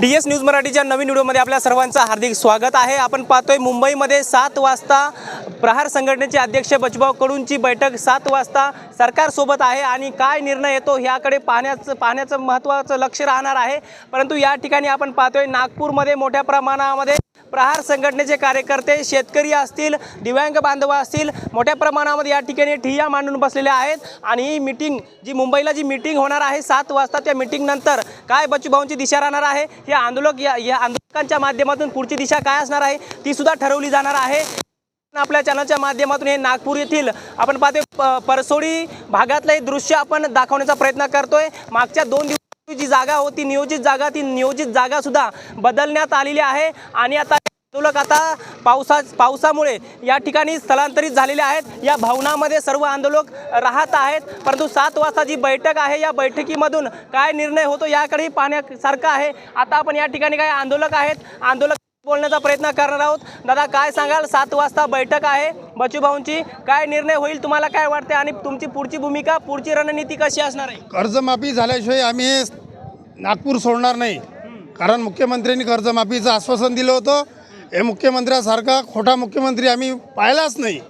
D S news मराठीच्या नवीन व्हिडिओमध्ये आपल्या सर्वांचं हार्दिक स्वागत आहे. आपण पाहतोय मुंबईमध्ये सात वाजता प्रहार संघटनेचे अध्यक्ष बचभाऊ कडूंची बैठक. सात वाजता सरकारसोबत आहे आणि काय निर्णय येतो ह्याकडे पाहण्याचं पाहण्याचं महत्त्वाचं लक्ष राहणार आहे. परंतु या ठिकाणी आपण पाहतोय नागपूरमध्ये मोठ्या प्रमाणामध्ये प्रहार संघटनेचे कार्यकर्ते शेतकरी असतील दिव्यांग बांधव असतील मोठ्या प्रमाणामध्ये या ठिकाणी ठिय्या मांडून बसलेले आहेत. आणि ही मिटिंग जी मुंबईला जी मिटिंग होणार आहे सात वाजता त्या मिटिंगनंतर काय बच्चूभाऊंची दिशा राहणार आहे? हे आंदोलक या या आंदोलकांच्या माध्यमातून पुढची दिशा काय असणार आहे? ती सुद्धा ठरवली जाणार आहे. आपल्या चॅनलच्या माध्यमातून हे नागपूर येथील आपण पाहतोय प- परसोडी भागातलं हे दृश्य आपण दाखवण्याचा प्रयत्न करतोय. मागच्या दोन दिवस जी जागा होती नियोजित जागा ती नियोजित जागा सुद्धा बदलण्यात आलेली आहे. आणि आता आंदोलक आता पावसा पावसामुळे या ठिकाणी स्थलांतरित झालेले आहेत. या भवनामध्ये सर्व आंदोलक राहत आहेत. परंतु सात वाजता जी बैठक आहे या बैठकीमधून काय निर्णय होतो याकडेही पाहण्यासारखं आहे. आता आपण या ठिकाणी काय आंदोलक आहेत? आंदोलक बोलण्याचा प्रयत्न करणार आहोत. दादा काय सांगाल? सात वाजता बैठक आहे. बचूभाऊंची काय निर्णय होईल? तुम्हाला काय वाटते आणि तुमची पुढची भूमिका पुढची रणनीती कशी असणार आहे? कर्जमाफी झाल्याशिवाय आम्ही नागपूर सोडणार नाही. कारण मुख्यमंत्र्यांनी कर्जमाफीचं आश्वासन दिलं होतं. हे मुख्यमंत्र्यासारखा खोटा मुख्यमंत्री आम्ही पाहिलाच नाही.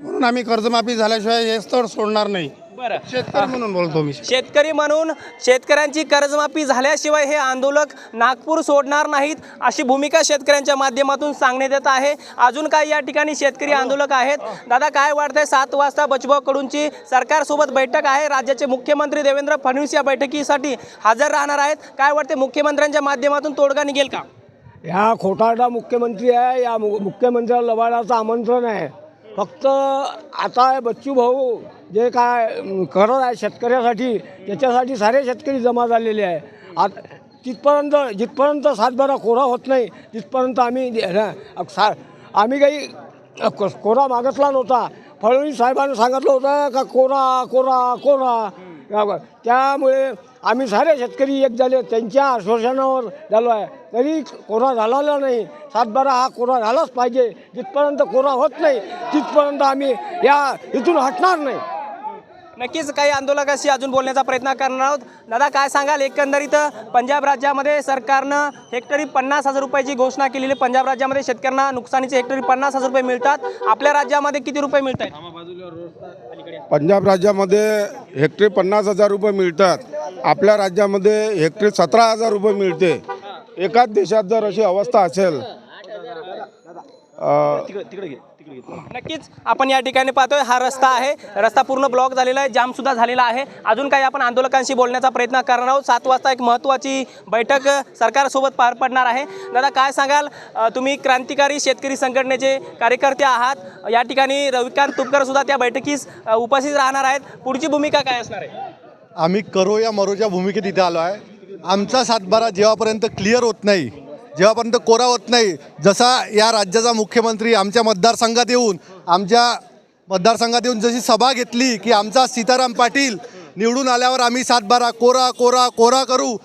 म्हणून आम्ही कर्जमाफी झाल्याशिवाय हे स्थळ सोडणार नाही. बरं. शेतकरी म्हणून बोलतो मी. शेतकरी म्हणून शेतकऱ्यांची कर्जमाफी झाल्याशिवाय हे आंदोलक नागपूर सोडणार नाहीत अशी भूमिका शेतकऱ्यांच्या माध्यमातून सांगण्यात येत आहे. अजून काही या ठिकाणी शेतकरी आंदोलक आहेत. दादा काय वाटतंय? सात वाजता कडूंची सरकारसोबत बैठक आहे. राज्याचे मुख्यमंत्री देवेंद्र फडणवीस या बैठकीसाठी हजर राहणार आहेत. काय वाटते मुख्यमंत्र्यांच्या माध्यमातून तोडगा निघेल का? ह्या खोटारडा मुख्यमंत्री आहे. या मुख्यमंत्र्याला लवाडाचं आमंत्रण आहे. फक्त आता बच्चू भाऊ जे काय करत आहे शेतकऱ्यासाठी त्याच्यासाठी सारे शेतकरी जमा झालेले आहे. आता तिथपर्यंत जिथपर्यंत सातबारा कोरा होत नाही तिथपर्यंत आम्ही सा आम्ही काही कोरा मागितला नव्हता. फडणवीस साहेबांनी सांगितलं होतं का कोरा कोरा कोरा. त्यामुळे आम्ही सारे शेतकरी एक झाले त्यांच्या आश्वासनावर झालो आहे. तरी कोरा झालेला नाही. सातबारा हा कोरा झालाच पाहिजे. जिथपर्यंत कोरा होत नाही तिथपर्यंत आम्ही या इथून हटणार नाही. नक्कीच काही आंदोलकाशी अजून बोलण्याचा प्रयत्न करणार आहोत. दादा काय सांगाल? एकंदरीत पंजाब राज्यामध्ये सरकारनं हेक्टरी पन्नास हजार रुपयाची घोषणा केलेली. आहे. पंजाब राज्यामध्ये शेतकऱ्यांना नुकसानीचे हेक्टरी पन्नास हजार रुपये मिळतात. आपल्या राज्यामध्ये किती रुपये मिळत आहेत? पंजाब राज्यामध्ये हेक्टरी पन्नास हजार रुपये मिळतात. आपल्या राज्यामध्ये हेक्टरी सतरा हजार रुपये मिळते. एकाच देशात जर अशी अवस्था असेल नक्कीच आपण या ठिकाणी पाहतोय हा रस्ता आहे. रस्ता पूर्ण ब्लॉक झालेला आहे जाम सुद्धा झालेला आहे. अजून काही आपण आंदोलकांशी बोलण्याचा प्रयत्न करणार आहोत. सात वाजता एक महत्त्वाची बैठक सरकारसोबत पार पडणार आहे. दादा काय सांगाल? तुम्ही क्रांतिकारी शेतकरी संघटनेचे कार्यकर्ते आहात. या ठिकाणी रविकांत तुपकर सुद्धा त्या बैठकीस उपस्थित राहणार आहेत. पुढची भूमिका काय असणार आहे? आम्ही करो या मरोच्या भूमिकेत इथे आलो आहे. आमचा सातबारा जेव्हापर्यंत क्लिअर होत नाही जेव्हापर्यंत कोरा होत नाही जसा या राज्याचा मुख्यमंत्री आमच्या मतदारसंघात येऊन आमच्या मतदारसंघात येऊन जशी सभा घेतली की आमचा सीताराम पाटील निवडून आल्यावर आम्ही सातबारा कोरा कोरा कोरा करू.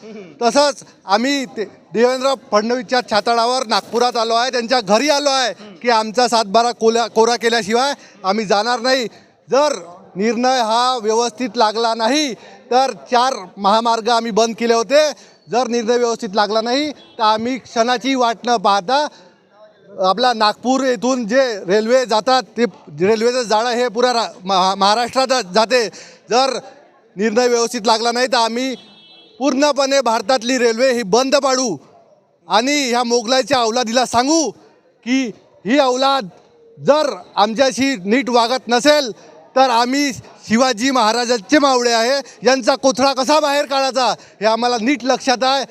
तसंच आम्ही ते देवेंद्र फडणवीसच्या छातळावर नागपुरात आलो आहे त्यांच्या घरी आलो आहे की आमचा सातबारा कोल्या कोरा केल्याशिवाय आम्ही जाणार नाही. जर निर्णय हा व्यवस्थित लागला नाही तर चार महामार्ग आम्ही बंद केले होते. जर निर्णय व्यवस्थित लागला नाही तर आम्ही क्षणाची वाट न पाहता आपला नागपूर येथून जे रेल्वे जातात ते रेल्वेचं जाळं हे पुऱ्या रा महा महाराष्ट्रात जाते. जर निर्णय व्यवस्थित लागला नाही तर आम्ही पूर्णपणे भारतातली रेल्वे ही बंद पाडू. आणि ह्या मोगलाईच्या अवलादीला सांगू की ही अवलाद जर आमच्याशी नीट वागत नसेल तर आम्ही शिवाजी महाराजांचे मावळे आहे. यांचा कोथळा कसा बाहेर काढायचा हे आम्हाला नीट लक्षात आहे.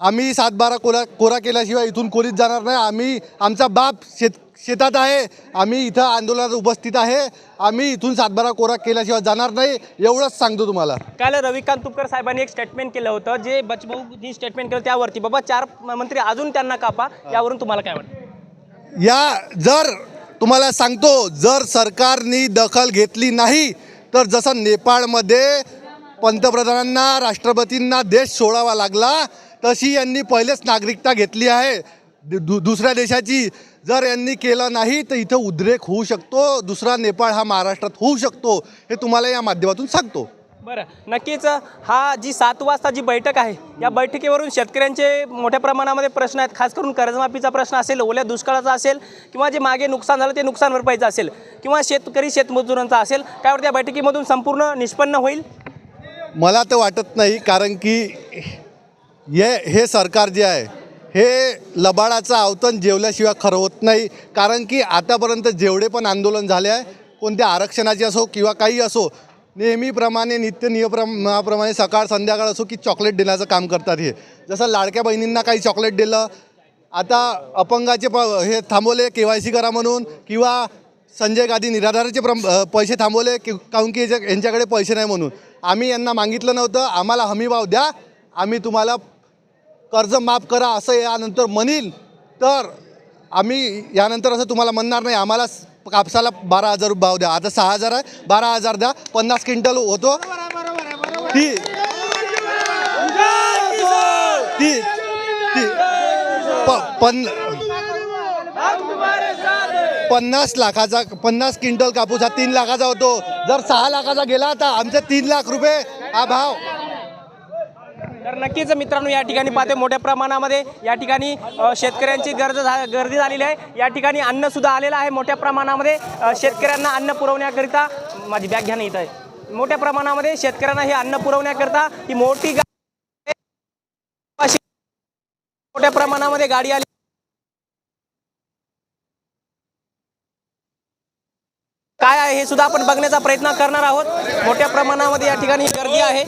आम्ही सातबारा कोरा कोरा केल्याशिवाय इथून कोणीच जाणार नाही. आम्ही आमचा बाप शेत शेतात आहे. आम्ही इथं आंदोलनात उपस्थित आहे. आम्ही इथून सातबारा कोरा केल्याशिवाय जाणार नाही. एवढंच सांगतो तुम्हाला. काल रविकांत तुपकर साहेबांनी एक स्टेटमेंट केलं होतं जे बचभाऊनी स्टेटमेंट केलं त्यावरती. बाबा चार मंत्री अजून त्यांना कापा यावरून तुम्हाला काय वाटतं? या जर तुम्हाला सांगतो जर सरकारनी दखल घेतली नाही तर जसं नेपाळमध्ये पंतप्रधानांना राष्ट्रपतींना देश सोडावा लागला तशी यांनी पहिलेच नागरिकता घेतली आहे. दु- दु- दुसऱ्या देशाची जर यांनी केलं नाही तर इथं उद्रेक होऊ शकतो. दुसरा नेपाळ हा महाराष्ट्रात होऊ शकतो हे तुम्हाला या माध्यमातून सांगतो. बरं. नक्कीच हा जी सात वाजता जी बैठक आहे या बैठकीवरून शेतकऱ्यांचे मोठ्या प्रमाणामध्ये प्रश्न आहेत. खास करून कर्जमाफीचा प्रश्न असेल ओल्या दुष्काळाचा असेल किंवा जे मागे नुकसान झालं ते नुकसान भरपाईचं असेल किंवा शेतकरी शेतमजुरांचा असेल काय वाटतं या बैठकीमधून संपूर्ण निष्पन्न होईल? मला तर वाटत नाही कारण की हे हे सरकार जे आहे हे लबाडाचं आवतन जेवल्याशिवाय खरं होत नाही. कारण की आतापर्यंत जेवढे पण आंदोलन झाले आहे कोणत्या आरक्षणाचे असो किंवा काही असो नेहमीप्रमाणे नित्य नियमाप्रमाणे सकाळ संध्याकाळ असो की चॉकलेट देण्याचं काम करतात हे. जसं लाडक्या बहिणींना काही चॉकलेट दिलं आता अपंगाचे प हे थांबवले के वाय सी करा म्हणून किंवा संजय गांधी निराधाराचे प्रम पैसे थांबवले की काहून की याच्या- यांच्याकडे पैसे नाही म्हणून. आम्ही यांना मागितलं नव्हतं आम्हाला हमीभाव द्या आम्ही तुम्हाला कर्ज माफ करा असं यानंतर म्हणील तर आम्ही यानंतर असं तुम्हाला म्हणणार नाही. आम्हाला कापसाला बारा हजार रुपये भाव द्या. आता सहा हजार आहे बारा हजार द्या पन्नास क्विंटल होतो. ती ती ती प- पन पन्नास लाखाचा पन्नास क्विंटल कापूस हा तीन लाखाचा होतो. जर सहा लाखाचा गेला तर आमचे तीन लाख रुपये हा भाव. तर नक्कीच मित्रांनो या ठिकाणी पाहते मोठ्या प्रमाणामध्ये या ठिकाणी शेतकऱ्यांची गरज झा- गर्दी झालेली आहे. या ठिकाणी अन्न सुद्धा आलेलं आहे मोठ्या प्रमाणामध्ये. शेतकऱ्यांना अन्न पुरवण्याकरिता माझी बॅग घ्या नाही इथं. आहे मोठ्या प्रमाणामध्ये शेतकऱ्यांना हे अन्न पुरवण्याकरिता ही मोठी मोठ्या प्रमाणामध्ये गाडी आली. काय आहे हे सुद्धा आपण बघण्याचा प्रयत्न करणार आहोत. मोठ्या प्रमाणामध्ये या ठिकाणी गर्दी आहे.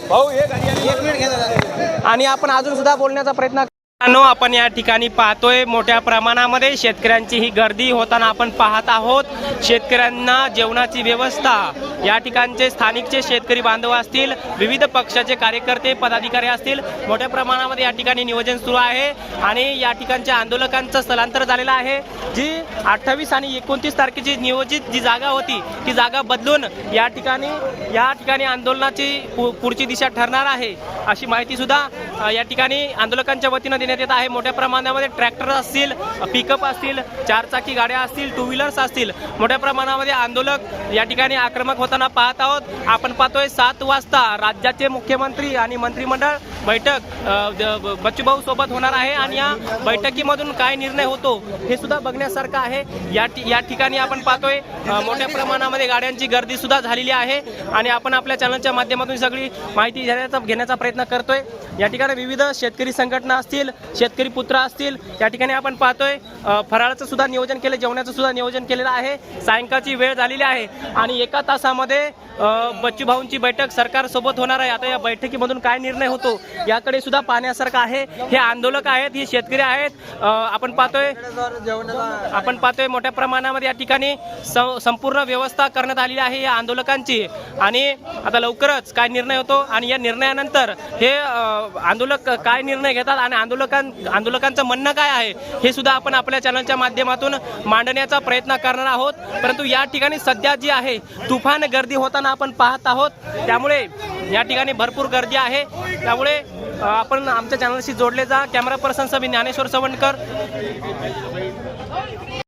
आणि आपण अजून सुद्धा बोलण्याचा प्रयत्न मित्रांनो, आपण या ठिकाणी पाहतोय मोठ्या प्रमाणामध्ये शेतकऱ्यांची ही गर्दी होताना आपण पाहत आहोत. शेतकऱ्यांना जेवणाची व्यवस्था या ठिकाणचे स्थानिकचे शेतकरी बांधव असतील विविध पक्षाचे कार्यकर्ते पदाधिकारी असतील मोठ्या प्रमाणामध्ये या ठिकाणी नियोजन सुरू आहे. आणि या ठिकाणच्या आंदोलकांचं स्थलांतर झालेलं आहे. जी अठ्ठावीस आणि एकोणतीस तारखेची नियोजित जी जागा होती ती जागा बदलून या ठिकाणी या ठिकाणी आंदोलनाची पु- पुढची दिशा ठरणार आहे. अशी माहिती सुद्धा या ठिकाणी आंदोलकांच्या वतीनं देण्यात येत आहे. मोठ्या प्रमाणामध्ये ट्रॅक्टर असतील पिकअप असतील चारचाकी गाड्या असतील टू व्हीलर्स असतील. मोठ्या प्रमाणामध्ये आंदोलक या ठिकाणी आक्रमक होताना पाहत आहोत. आपण पाहतोय सात वाजता राज्याचे मुख्यमंत्री आणि मंत्रिमंडळ बैठक अ, बच्चूभाऊ सोबत होणार आहे आणि या बैठकीमधून काय निर्णय होतो हे सुद्धा बघण्यासारखं आहे. या या ठिकाणी आपण पाहतोय मोठ्या प्रमाणामध्ये गाड्यांची गर्दी सुद्धा झालेली आहे आणि आपण आपल्या चॅनलच्या माध्यमातून सगळी माहिती घेण्याचा घेण्याचा प्रयत्न करतोय. या ठिकाणी विविध शेतकरी संघटना असतील शेतकरी पुत्र असतील या ठिकाणी आपण पाहतोय फराळाचं सुद्धा नियोजन केलं जेवणाचं सुद्धा नियोजन केलेलं आहे. सायंकाळची वेळ झालेली आहे आणि एका तासामध्ये अ, बच्चूभाऊंची बैठक सरकारसोबत होणार आहे. आता या बैठकीमधून काय निर्णय होतो याकडे सुद्धा पाहण्यासारखं आहे. हे आंदोलक आहेत हे शेतकरी आहेत. आपण पाहतोय आपण पाहतोय मोठ्या प्रमाणामध्ये या ठिकाणी संपूर्ण व्यवस्था करण्यात आलेली आहे या आंदोलकांची. आणि आता लवकरच काय निर्णय होतो आणि या निर्णयानंतर हे आंदोलक काय निर्णय घेतात आणि आंदोलकां आंदोलकांचं म्हणणं काय आहे हे सुद्धा आपण आपल्या चॅनलच्या माध्यमातून मांडण्याचा प्रयत्न करणार आहोत. परंतु या ठिकाणी सध्या जी आहे तुफान गर्दी होताना आपण पाहत आहोत. त्यामुळे या ठिकाणी भरपूर गर्दी आहे. त्यामुळे आपण आमच्या चॅनलशी जोडले जा. कॅमेरा पर्सन मी ज्ञानेश्वर सवंडकर.